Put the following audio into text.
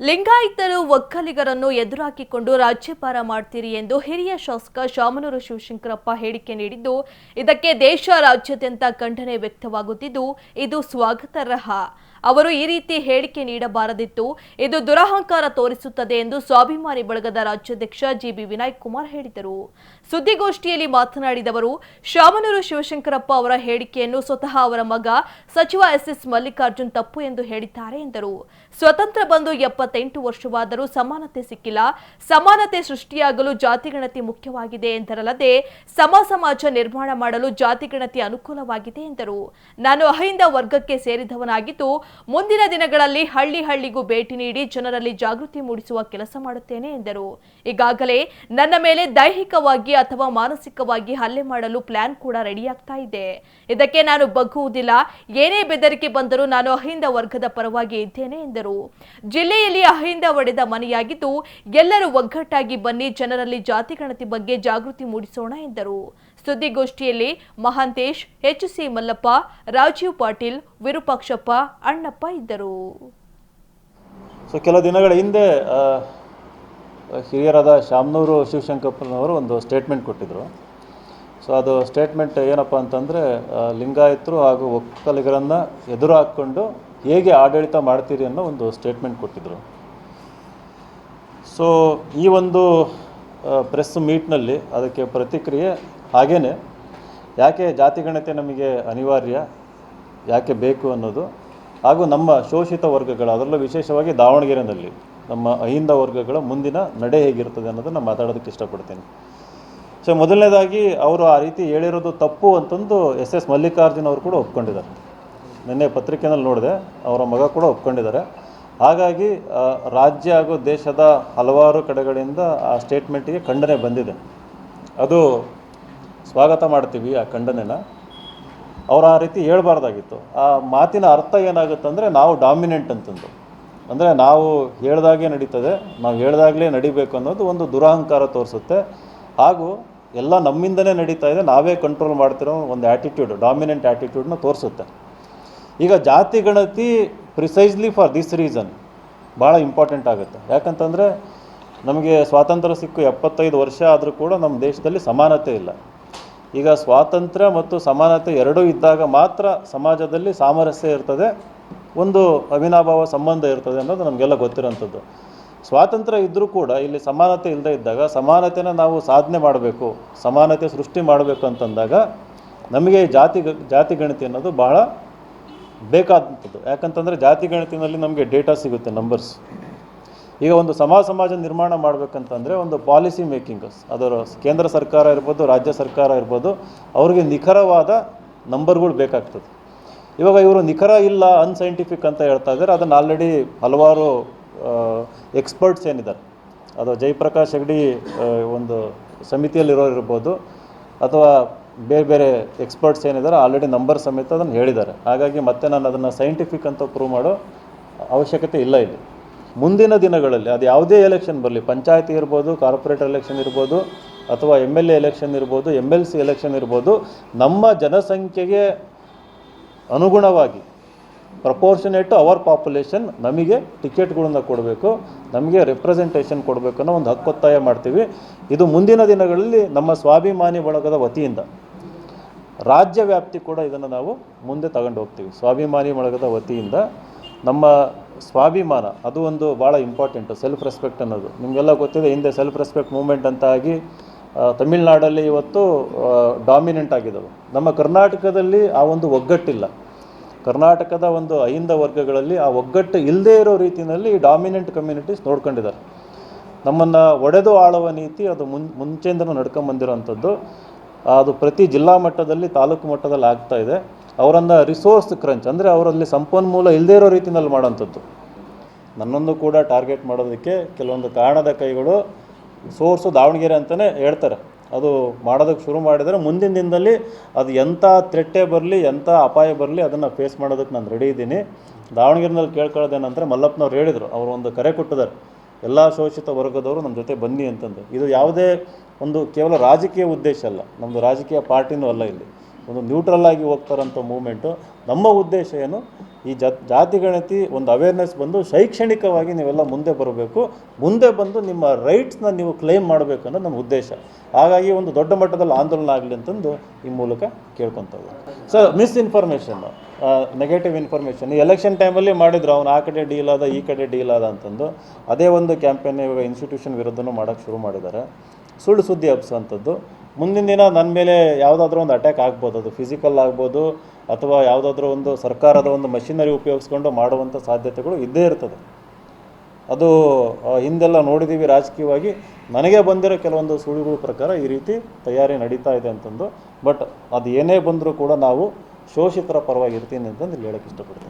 ಲಿಂಗಾಯತರು ಒಕ್ಕಲಿಗರನ್ನು ಎದುರಾಕಿಕೊಂಡು ರಾಜ್ಯಪಾರ ಮಾಡ್ತೀರಿ ಎಂದು ಹಿರಿಯ ಶಾಸಕ ಶಾಮನೂರು ಶಿವಶಂಕರಪ್ಪ ಹೇಳಿಕೆ ನೀಡಿದ್ದು, ಇದಕ್ಕೆ ದೇಶ ರಾಜ್ಯಾದ್ಯಂತ ಖಂಡನೆ ವ್ಯಕ್ತವಾಗುತ್ತಿದ್ದು, ಇದು ಸ್ವಾಗತಾರ್ಹ ಅವರು ಈ ರೀತಿ ಹೇಳಿಕೆ ನೀಡಬಾರದಿತ್ತು. ಇದು ದುರಹಂಕಾರ ತೋರಿಸುತ್ತದೆ ಎಂದು ಸ್ವಾಭಿಮಾನಿ ಬಳಗದ ರಾಜ್ಯಾಧ್ಯಕ್ಷ ಜಿಬಿ ವಿನಾಯಕ್ ಕುಮಾರ್ ಹೇಳಿದರು. ಸುದ್ದಿಗೋಷ್ಠಿಯಲ್ಲಿ ಮಾತನಾಡಿದವರು, ಶಾಮನೂರು ಶಿವಶಂಕರಪ್ಪ ಅವರ ಹೇಳಿಕೆಯನ್ನು ಸ್ವತಃ ಅವರ ಮಗ ಸಚಿವ ಎಸ್ಎಸ್ ಮಲ್ಲಿಕಾರ್ಜುನ್ ತಪ್ಪು ಎಂದು ಹೇಳಿದ್ದಾರೆ ಎಂದರು. ಸ್ವತಂತ್ರ ಬಂದು ಎಪ್ಪತ್ತೆಂಟು ವರ್ಷವಾದರೂ ಸಮಾನತೆ ಸಿಕ್ಕಿಲ್ಲ. ಸಮಾನತೆ ಸೃಷ್ಟಿಯಾಗಲು ಜಾತಿಗಣತಿ ಮುಖ್ಯವಾಗಿದೆ ಎಂದರಲ್ಲದೆ ಸಮ ಸಮಾಜ ನಿರ್ಮಾಣ ಮಾಡಲು ಜಾತಿಗಣತಿ ಅನುಕೂಲವಾಗಿದೆ ಎಂದರು. ನಾನು ಅಹಿಂದ ವರ್ಗಕ್ಕೆ ಸೇರಿದವನಾಗಿದ್ದು ಮುಂದಿನ ದಿನಗಳಲ್ಲಿ ಹಳ್ಳಿ ಹಳ್ಳಿಗೂ ಭೇಟಿ ನೀಡಿ ಜನರಲ್ಲಿ ಜಾಗೃತಿ ಮೂಡಿಸುವ ಕೆಲಸ ಮಾಡುತ್ತೇನೆ ಎಂದರು. ಈಗಾಗಲೇ ನನ್ನ ಮೇಲೆ ದೈಹಿಕವಾಗಿ ಅಥವಾ ಮಾನಸಿಕವಾಗಿ ಹಲ್ಲೆ ಮಾಡಲು ಪ್ಲಾನ್ ಕೂಡ ರೆಡಿಯಾಗ್ತಾ ಇದೆ. ಇದಕ್ಕೆ ನಾನು ಬಗ್ಗುವುದಿಲ್ಲ. ಏನೇ ಬೆದರಿಕೆ ಬಂದರೂ ನಾನು ಅಹಿಂದ ವರ್ಗದ ಪರವಾಗಿ ಇದ್ದೇನೆ ಎಂದರು. ಜಿಲ್ಲೆಯಲ್ಲಿ ಅಹಿಂದ ಒಡೆದ ಮನೆಯಾಗಿದ್ದು, ಎಲ್ಲರೂ ಒಗ್ಗಟ್ಟಾಗಿ ಬನ್ನಿ, ಜನರಲ್ಲಿ ಜಾತಿ ಗಣತಿ ಬಗ್ಗೆ ಜಾಗೃತಿ ಮೂಡಿಸೋಣ ಎಂದರು. ಸುದ್ದಿಗೋಷ್ಠಿಯಲ್ಲಿ ಮಹಾಂತೇಶ್, ಎಚ್ ಸಿ ಮಲ್ಲಪ್ಪ, ರಾಜೀವ್ ಪಾಟೀಲ್, ವಿರೂಪಾಕ್ಷಪ್ಪ, ಅಣ್ಣಪ್ಪ ಇದ್ದರು. ಸೊ ಕೆಲ ದಿನಗಳ ಹಿಂದೆ ಹಿರಿಯರಾದ ಶಾಮನೂರು ಶಿವಶಂಕರಪ್ಪನವರು ಒಂದು ಸ್ಟೇಟ್ಮೆಂಟ್ ಕೊಟ್ಟಿದ್ದರು ಸೊ ಅದು ಸ್ಟೇಟ್ಮೆಂಟ್ ಏನಪ್ಪ ಅಂತಂದರೆ ಲಿಂಗಾಯತರು ಹಾಗೂ ಒಕ್ಕಲಿಗರನ್ನು ಎದುರು ಹಾಕ್ಕೊಂಡು ಹೇಗೆ ಆಡಳಿತ ಮಾಡ್ತೀರಿ ಅನ್ನೋ ಒಂದು ಸ್ಟೇಟ್ಮೆಂಟ್ ಕೊಟ್ಟಿದ್ದರು ಸೊ ಈ ಒಂದು ಪ್ರೆಸ್ ಮೀಟ್ನಲ್ಲಿ ಅದಕ್ಕೆ ಪ್ರತಿಕ್ರಿಯೆ ಹಾಗೇ ಯಾಕೆ ಜಾತಿಗಣತೆ ನಮಗೆ ಅನಿವಾರ್ಯ, ಯಾಕೆ ಬೇಕು ಅನ್ನೋದು, ಹಾಗೂ ನಮ್ಮ ಶೋಷಿತ ವರ್ಗಗಳ, ಅದರಲ್ಲೂ ವಿಶೇಷವಾಗಿ ದಾವಣಗೆರೆಯಲ್ಲಿ ನಮ್ಮ ಅಹಿಂದ ವರ್ಗಗಳ ಮುಂದಿನ ನಡೆ ಹೇಗಿರ್ತದೆ ಅನ್ನೋದನ್ನು ಮಾತಾಡೋದಕ್ಕೆ ಇಷ್ಟಪಡ್ತೀನಿ. ಸೊ ಮೊದಲನೇದಾಗಿ ಅವರು ಆ ರೀತಿ ಹೇಳಿರೋದು ತಪ್ಪು ಅಂತಂದು ಎಸ್ ಎಸ್ ಮಲ್ಲಿಕಾರ್ಜುನ್ ಅವರು ಕೂಡ ಒಪ್ಕೊಂಡಿದ್ದಾರೆ. ನಿನ್ನೆ ಪತ್ರಿಕೆಯಲ್ಲಿ ನೋಡಿದೆ, ಅವರ ಮಗ ಕೂಡ ಒಪ್ಕೊಂಡಿದ್ದಾರೆ. ಹಾಗಾಗಿ ರಾಜ್ಯ ಹಾಗೂ ದೇಶದ ಹಲವಾರು ಕಡೆಗಳಿಂದ ಆ ಸ್ಟೇಟ್ಮೆಂಟಿಗೆ ಖಂಡನೆ ಬಂದಿದೆ. ಅದು ಸ್ವಾಗತ ಮಾಡ್ತೀವಿ ಆ ಖಂಡನೆನ. ಅವರು ಆ ರೀತಿ ಹೇಳ್ಬಾರ್ದಾಗಿತ್ತು. ಆ ಮಾತಿನ ಅರ್ಥ ಏನಾಗುತ್ತೆ ಅಂದರೆ ನಾವು ಡಾಮಿನೆಂಟ್ ಅಂತಂದು. ಅಂದರೆ ನಾವು ಹೇಳ್ದಾಗೆ ನಡೀತದೆ, ನಾವು ಹೇಳ್ದಾಗಲೇ ನಡಿಬೇಕು ಅನ್ನೋದು ಒಂದು ದುರಹಂಕಾರ ತೋರಿಸುತ್ತೆ. ಹಾಗೂ ಎಲ್ಲ ನಮ್ಮಿಂದನೇ ನಡೀತಾ ಇದೆ, ನಾವೇ ಕಂಟ್ರೋಲ್ ಮಾಡ್ತಿರೋ ಒಂದು ಆ್ಯಟಿಟ್ಯೂಡ್ ಡಾಮಿನೆಂಟ್ ಆ್ಯಟಿಟ್ಯೂಡ್ನ ತೋರಿಸುತ್ತೆ. ಈಗ ಜಾತಿ, ಗಣತಿ ಪ್ರಿಸೈಸ್ಲಿ ಫಾರ್ ದಿಸ್ ರೀಸನ್ ಭಾಳ ಇಂಪಾರ್ಟೆಂಟ್ ಆಗುತ್ತೆ. ಯಾಕಂತಂದರೆ ನಮಗೆ ಸ್ವಾತಂತ್ರ್ಯ ಸಿಕ್ಕು ಎಪ್ಪತ್ತೈದು ವರ್ಷ ಆದರೂ ಕೂಡ ನಮ್ಮ ದೇಶದಲ್ಲಿ ಸಮಾನತೆ ಇಲ್ಲ. ಈಗ ಸ್ವಾತಂತ್ರ್ಯ ಮತ್ತು ಸಮಾನತೆ ಎರಡೂ ಇದ್ದಾಗ ಮಾತ್ರ ಸಮಾಜದಲ್ಲಿ ಸಾಮರಸ್ಯ ಇರ್ತದೆ, ಒಂದು ಅವಿನಾಭಾವ ಸಂಬಂಧ ಇರ್ತದೆ ಅನ್ನೋದು ನಮಗೆಲ್ಲ ಗೊತ್ತಿರೋಂಥದ್ದು. ಸ್ವಾತಂತ್ರ್ಯ ಇದ್ದರೂ ಕೂಡ ಇಲ್ಲಿ ಸಮಾನತೆ ಇಲ್ಲದೆ ಇದ್ದಾಗ, ಸಮಾನತೆನ ನಾವು ಸಾಧನೆ ಮಾಡಬೇಕು, ಸಮಾನತೆ ಸೃಷ್ಟಿ ಮಾಡಬೇಕು ಅಂತಂದಾಗ ನಮಗೆ ಜಾತಿ ಜಾತಿ ಗಣತಿ ಅನ್ನೋದು ಬಹಳ ಬೇಕಾದಂಥದ್ದು. ಯಾಕಂತಂದರೆ ಜಾತಿ ಗಣತಿನಲ್ಲಿ ನಮಗೆ ಡೇಟಾ ಸಿಗುತ್ತೆ ನಂಬರ್ಸ್ ಈಗ ಒಂದು ಸಮಾಜ ಸಮಾಜ ನಿರ್ಮಾಣ ಮಾಡಬೇಕಂತಂದರೆ ಒಂದು ಪಾಲಿಸಿ ಮೇಕಿಂಗ್ ಅದರ ಕೇಂದ್ರ ಸರ್ಕಾರ ಇರ್ಬೋದು, ರಾಜ್ಯ ಸರ್ಕಾರ ಇರ್ಬೋದು, ಅವ್ರಿಗೆ ನಿಖರವಾದ ನಂಬರ್ಗಳು ಬೇಕಾಗ್ತದೆ. ಇವಾಗ ಇವರು ನಿಖರ ಇಲ್ಲ ಅನ್ಸೈಂಟಿಫಿಕ್ ಅಂತ ಹೇಳ್ತಾ ಇದ್ದಾರೆ. ಅದನ್ನು ಆಲ್ರೆಡಿ ಹಲವಾರು ಎಕ್ಸ್ಪರ್ಟ್ಸ್ ಏನಿದ್ದಾರೆ. ಅದು ಜಯಪ್ರಕಾಶ್ ಹೆಗ್ಡಿ ಒಂದು ಸಮಿತಿಯಲ್ಲಿರೋರು ಇರ್ಬೋದು ಅಥವಾ ಬೇರೆ ಬೇರೆ ಎಕ್ಸ್ಪರ್ಟ್ಸ್ ಏನಿದ್ದಾರೆ ಆಲ್ರೆಡಿ ನಂಬರ್ ಸಮೇತ ಅದನ್ನು ಹೇಳಿದ್ದಾರೆ. ಹಾಗಾಗಿ ಮತ್ತೆ ನಾನು ಅದನ್ನು ಸೈಂಟಿಫಿಕ್ ಅಂತ ಪ್ರೂವ್ ಮಾಡೋ ಅವಶ್ಯಕತೆ ಇಲ್ಲ ಇಲ್ಲಿ. ಮುಂದಿನ ದಿನಗಳಲ್ಲಿ ಅದು ಯಾವುದೇ ಎಲೆಕ್ಷನ್ ಬರಲಿ, ಪಂಚಾಯತಿ ಇರ್ಬೋದು ಕಾರ್ಪೊರೇಟ್ ಎಲೆಕ್ಷನ್ ಇರ್ಬೋದು, ಅಥವಾ ಎಂ ಎಲ್ ಎ ಎಲೆಕ್ಷನ್ ಇರ್ಬೋದು ಎಂ ಎಲ್ ಸಿ ಎಲೆಕ್ಷನ್ ಇರ್ಬೋದು, ನಮ್ಮ ಜನಸಂಖ್ಯೆಗೆ ಅನುಗುಣವಾಗಿ ಪ್ರಪೋರ್ಷನೇಟ್ ಟು ಅವರ್ ಪಾಪ್ಯುಲೇಷನ್ ನಮಗೆ ಟಿಕೆಟ್ಗಳನ್ನು ಕೊಡಬೇಕು, ನಮಗೆ ರೆಪ್ರೆಸೆಂಟೇಷನ್ ಕೊಡಬೇಕು ಅನ್ನೋ ಒಂದು ಹಕ್ಕೊತ್ತಾಯ ಮಾಡ್ತೀವಿ. ಇದು ಮುಂದಿನ ದಿನಗಳಲ್ಲಿ ನಮ್ಮ ಸ್ವಾಭಿಮಾನಿ ಬಳಗದ ವತಿಯಿಂದ. ರಾಜ್ಯ ವ್ಯಾಪ್ತಿ ಕೂಡ ಇದನ್ನು ನಾವು ಮುಂದೆ ತಗೊಂಡು ಹೋಗ್ತೀವಿ. ಸ್ವಾಭಿಮಾನಿ ಬಳಗದ ವತಿಯಿಂದ ನಮ್ಮ ಸ್ವಾಭಿಮಾನ, ಅದು ಒಂದು ಭಾಳ ಇಂಪಾರ್ಟೆಂಟು ಸೆಲ್ಫ್ ರೆಸ್ಪೆಕ್ಟ್ ಅನ್ನೋದು. ನಿಮಗೆಲ್ಲ ಗೊತ್ತಿದೆ, ಹಿಂದೆ ಸೆಲ್ಫ್ ರೆಸ್ಪೆಕ್ಟ್ ಮೂಮೆಂಟ್ ಅಂತ ಆಗಿ ತಮಿಳ್ನಾಡಲ್ಲಿ ಇವತ್ತು ಡಾಮಿನೆಂಟ್ ಆಗಿದ್ದಾವೆ ನಮ್ಮ ಕರ್ನಾಟಕದಲ್ಲಿ ಆ ಒಂದು ಒಗ್ಗಟ್ಟಿಲ್ಲ. ಕರ್ನಾಟಕದ ಒಂದು ಅಹಿಂದ ವರ್ಗಗಳಲ್ಲಿ ಆ ಒಗ್ಗಟ್ಟು ಇಲ್ಲದೇ ಇರೋ ರೀತಿಯಲ್ಲಿ ಡಾಮಿನೆಂಟ್ ಕಮ್ಯುನಿಟೀಸ್ ನೋಡ್ಕೊಂಡಿದ್ದಾರೆ. ನಮ್ಮನ್ನು ಒಡೆದು ಆಳುವ ನೀತಿ ಅದು ಮುನ್, ಮುಂಚೆಯಿಂದನೂ ನಡ್ಕೊಂಬಂದಿರೋಂಥದ್ದು. ಅದು ಪ್ರತಿ ಜಿಲ್ಲಾ ಮಟ್ಟದಲ್ಲಿ, ತಾಲೂಕು ಮಟ್ಟದಲ್ಲಿ ಆಗ್ತಾ ಇದೆ. ಅವರನ್ನು ರಿಸೋರ್ಸ್ ಕ್ರಂಚ್ ಅಂದರೆ ಅವರಲ್ಲಿ ಸಂಪನ್ಮೂಲ ಇಲ್ಲದೇ ಇರೋ ರೀತಿಯಲ್ಲಿ ಮಾಡೋಂಥದ್ದು ನನ್ನೊಂದು ಕೂಡ ಟಾರ್ಗೆಟ್ ಮಾಡೋದಕ್ಕೆ ಕೆಲವೊಂದು ಕಾರಣದ ಕೈಗಳು ಸೋರ್ಸು ದಾವಣಗೆರೆ ಅಂತಲೇ ಹೇಳ್ತಾರೆ. ಅದು ಮಾಡೋದಕ್ಕೆ ಶುರು ಮಾಡಿದರೆ ಮುಂದಿನ ದಿನದಲ್ಲಿ ಅದು ಎಂಥ ಥ್ರೆಟ್ಟೇ ಬರಲಿ, ಎಂಥ ಅಪಾಯ ಬರಲಿ ಅದನ್ನು ಫೇಸ್ ಮಾಡೋದಕ್ಕೆ ನಾನು ರೆಡಿ ಇದ್ದೀನಿ. ದಾವಣಗೆರೆನಲ್ಲಿ ಕೇಳ್ಕೊಳ್ಳೋದೇನಂದರೆ ಮಲ್ಲಪ್ಪನವ್ರು ಹೇಳಿದರು, ಅವರು ಒಂದು ಕರೆ ಕೊಟ್ಟಿದ್ದಾರೆ. ಎಲ್ಲ ಶೋಷಿತ ವರ್ಗದವರು ನಮ್ಮ ಜೊತೆ ಬನ್ನಿ ಅಂತಂದು. ಇದು ಯಾವುದೇ ಒಂದು ಕೇವಲ ರಾಜಕೀಯ ಉದ್ದೇಶ ಅಲ್ಲ ನಮ್ಮದು ರಾಜಕೀಯ ಪಾರ್ಟಿನೂ ಅಲ್ಲ ಇಲ್ಲಿ. ಒಂದು ನ್ಯೂಟ್ರಲ್ ಆಗಿ ಹೋಗ್ತಾರಂಥ ಮೂಮೆಂಟು ನಮ್ಮ ಉದ್ದೇಶ ಏನು? ಈ ಜಾತಿ ಗಣತಿ ಒಂದು ಅವೇರ್ನೆಸ್ ಬಂದು ಶೈಕ್ಷಣಿಕವಾಗಿ ನೀವೆಲ್ಲ ಮುಂದೆ ಬರಬೇಕು. ಮುಂದೆ ಬಂದು ನಿಮ್ಮ ರೈಟ್ಸ್ನ ನೀವು ಕ್ಲೈಮ್ ಮಾಡಬೇಕು ಅನ್ನೋದು ನಮ್ಮ ಉದ್ದೇಶ. ಹಾಗಾಗಿ ಒಂದು ದೊಡ್ಡ ಮಟ್ಟದಲ್ಲಿ ಆಂದೋಲನ ಆಗಲಿ ಅಂತಂದು ಈ ಮೂಲಕ ಕೇಳ್ಕೊತಾ sir sir misinformation negative information election ಟೈಮಲ್ಲಿ ಮಾಡಿದ್ರು, ಅವ್ನು ಆ ಕಡೆ ಡೀಲ್ ಆದ, ಈ ಕಡೆ ಡೀಲ್ ಆದ ಅಂತಂದು. ಅದೇ ಒಂದು ಕ್ಯಾಂಪೇನ್ ಇವಾಗ ಇನ್ಸ್ಟಿಟ್ಯೂಷನ್ ವಿರುದ್ಧನೂ ಮಾಡೋಕ್ಕೆ ಶುರು ಮಾಡಿದ್ದಾರೆ. ಸುಳ್ಳು ಸುದ್ದಿ ಹಬ್ಬಿಸುವಂಥದ್ದು ಮುಂದಿನ ದಿನ ನನ್ನ ಮೇಲೆ ಯಾವುದಾದ್ರೂ ಒಂದು ಅಟ್ಯಾಕ್ ಆಗ್ಬೋದು. ಅದು ಫಿಸಿಕಲ್ ಆಗ್ಬೋದು, ಅಥವಾ ಯಾವುದಾದ್ರೂ ಒಂದು ಸರ್ಕಾರದ ಒಂದು ಮಷಿನರಿ ಉಪಯೋಗಿಸ್ಕೊಂಡು ಮಾಡುವಂಥ ಸಾಧ್ಯತೆಗಳು ಇದ್ದೇ ಇರ್ತದೆ. ಅದು ಹಿಂದೆಲ್ಲ ನೋಡಿದ್ದೀವಿ ರಾಜಕೀಯವಾಗಿ. ನನಗೆ ಬಂದಿರೋ ಕೆಲವೊಂದು ಸುಳಿಗಳ ಪ್ರಕಾರ ಈ ರೀತಿ ತಯಾರಿ ನಡೀತಾ ಇದೆ ಅಂತಂದು. ಬಟ್ ಅದು ಏನೇ ಬಂದರೂ ಕೂಡ ನಾವು ಶೋಷಿತರ ಪರವಾಗಿರ್ತೀನಿ ಅಂತಂದು ಹೇಳೋಕ್ಕೆ ಇಷ್ಟಪಡ್ತೀನಿ.